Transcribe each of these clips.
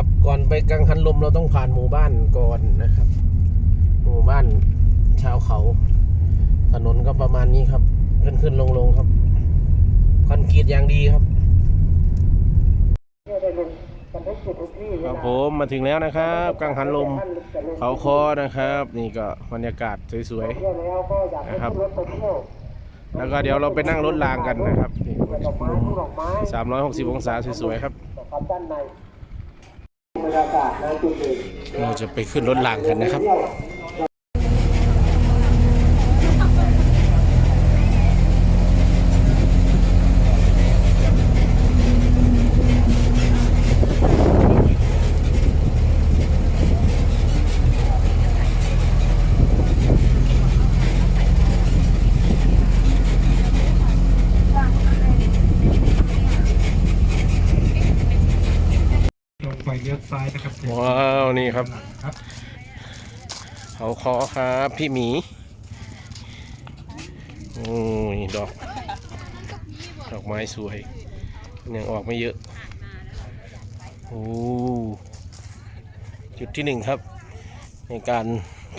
ครับ ก่อนไปกังหันลมเราต้องผ่านหมู่บ้านก่อนนะครับ หมู่บ้านชาวเขา ถนนก็ประมาณนี้ครับ ขึ้นขึ้นลงลงครับคอนกรีตอย่างดีครับครับผมมาถึงแล้วนะครับ กังหันลมเขาคอนะครับ นี่ก็บรรยากาศสวยๆนะครับ แล้วก็เดี๋ยวเราไปนั่งรถรางกันนะครับนี่สามร้อยหกสิบองศาสวยๆครับ เราจะไปขึ้นรถรางกันนะครับ เลี้ยวซ้ายนะครับว้าวนี่ครับครับเขาคอครับพี่หมีโอ้ยดอกดอกไม้สวยยังออกไม่เยอะโอ้จุดที่หนึ่งครับ ในการ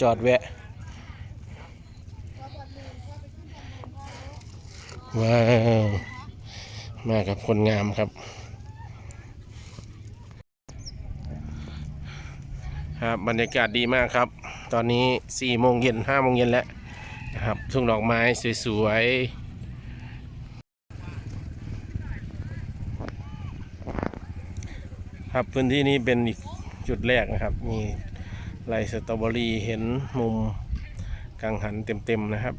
จอดแวะว้าว มากับคนงามครับ ครับบรรยากาศดีมากครับ ตอนนี้4ี่โมงเย็นห้าโมงเย็นแล้วนะครับทุ่งดอกไม้สวยๆครับพื้นที่นี้เป็นอีกจุดแรกนะครับ มีไรสตรอเบอรี่เห็นมุมกังหันเต็มๆนะครับ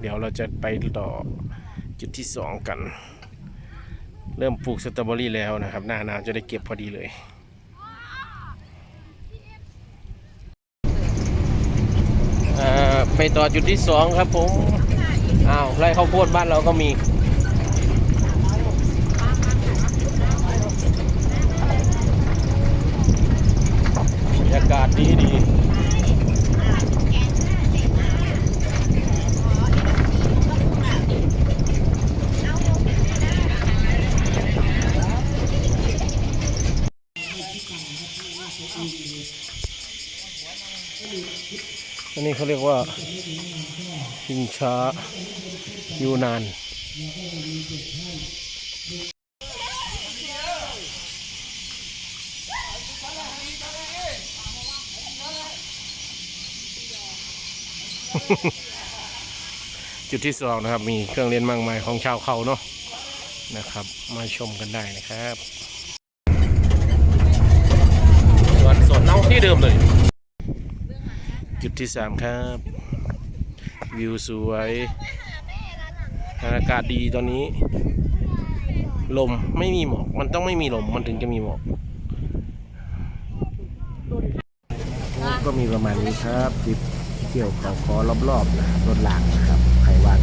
เดี๋ยวเราจะไปต่อจุดที่สองกัน เริ่มปลูกสตรอเบอรี่แล้วนะครับ หน้าหนาวจะได้เก็บพอดีเลย อ่า ไปต่อจุดที่สองครับผมอ้าวไร่ข้าวโพดบ้านเราก็มีบรรยากาศดีดี อันนี้เขาเรียกว่าชิงช้ายูนานจุดที่สองนะครับ มีเครื่องเล่นมากมายของชาวเขาเนาะนะครับ มาชมกันได้นะครับส่วนสวนเน่าที่เดิมเลย จุดที่สามครับ วิวสวยอากาศดีตอนนี้ ลมไม่มีหมอก มันต้องไม่มีลมมันถึงจะมีหมอกก็มีประมาณนี้ครับทริปเที่ยวเขาคอรอบๆนะรถหลางนะครับใครว่า